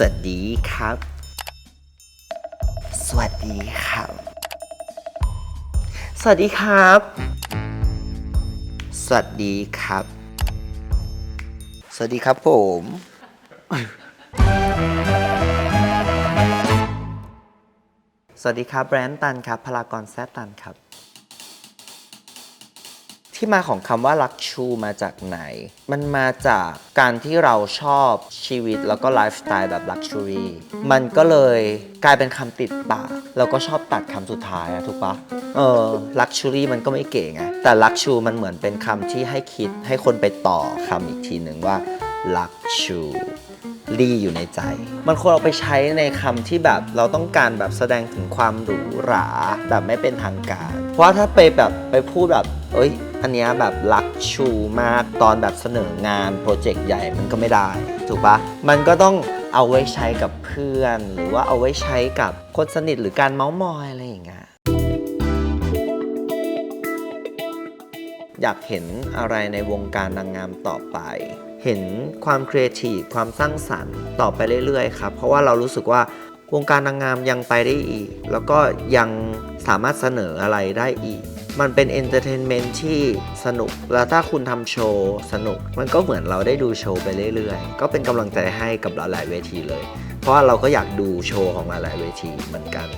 สวัสดีครับ สวัสดีครับ สวัสดีครับ สวัสดีครับ สวัสดีครับผม สวัสดีครับแบรนด์ตันครับพลากรแซตันครับ ที่มาของคำว่าลักชูมาจากไหน มันมาจากการที่เราชอบชีวิตแล้วก็ไลฟ์สไตล์แบบลักชูรี่มันก็เลยกลายเป็นคำติดปากแล้วก็ชอบตัดคำสุดท้ายอะถูกปะเออลักชูรี่มันก็ไม่เก๋ไง แต่ลักชูมันเหมือนเป็นคำที่ให้คิดให้คนไปต่อคำอีกทีหนึ่งว่าลักชูรีอยู่ในใจ มันควรเอาไปใช้ในคำที่แบบเราต้องการแบบแสดงถึงความหรูหราแบบไม่เป็นทางการ เพราะถ้าไปแบบไปพูดแบบ เอ้ย อันเนี้ยแบบลักชูมากตอนแบบเสนองานโปรเจกต์ใหญ่มันก็ไม่ได้ ถูกปะมันก็ต้องเอาไว้ใช้กับเพื่อน หรือว่าเอาไว้ใช้กับคนสนิทหรือการเมาส์มอยอะไรอย่างเงี้ยอยากเห็นอะไรในวงการนางงามต่อไป เห็นความครีเอทีฟความสร้างสรรค์ต่อไปเรื่อยๆครับ เพราะว่าเรารู้สึกว่าวงการนางงามยังไปได้อีก แล้วก็ยังสามารถเสนออะไรได้อีก มันเป็นเอนเตอร์เทนเมนต์ที่สนุก แล้วถ้าคุณทำโชว์สนุก มันก็เหมือนเราได้ดูโชว์ไปเรื่อยๆ ก็เป็นกำลังใจให้กับหลายๆเวทีเลย เพราะว่าเราก็อยากดูโชว์ของหลายๆเวทีเหมือนกัน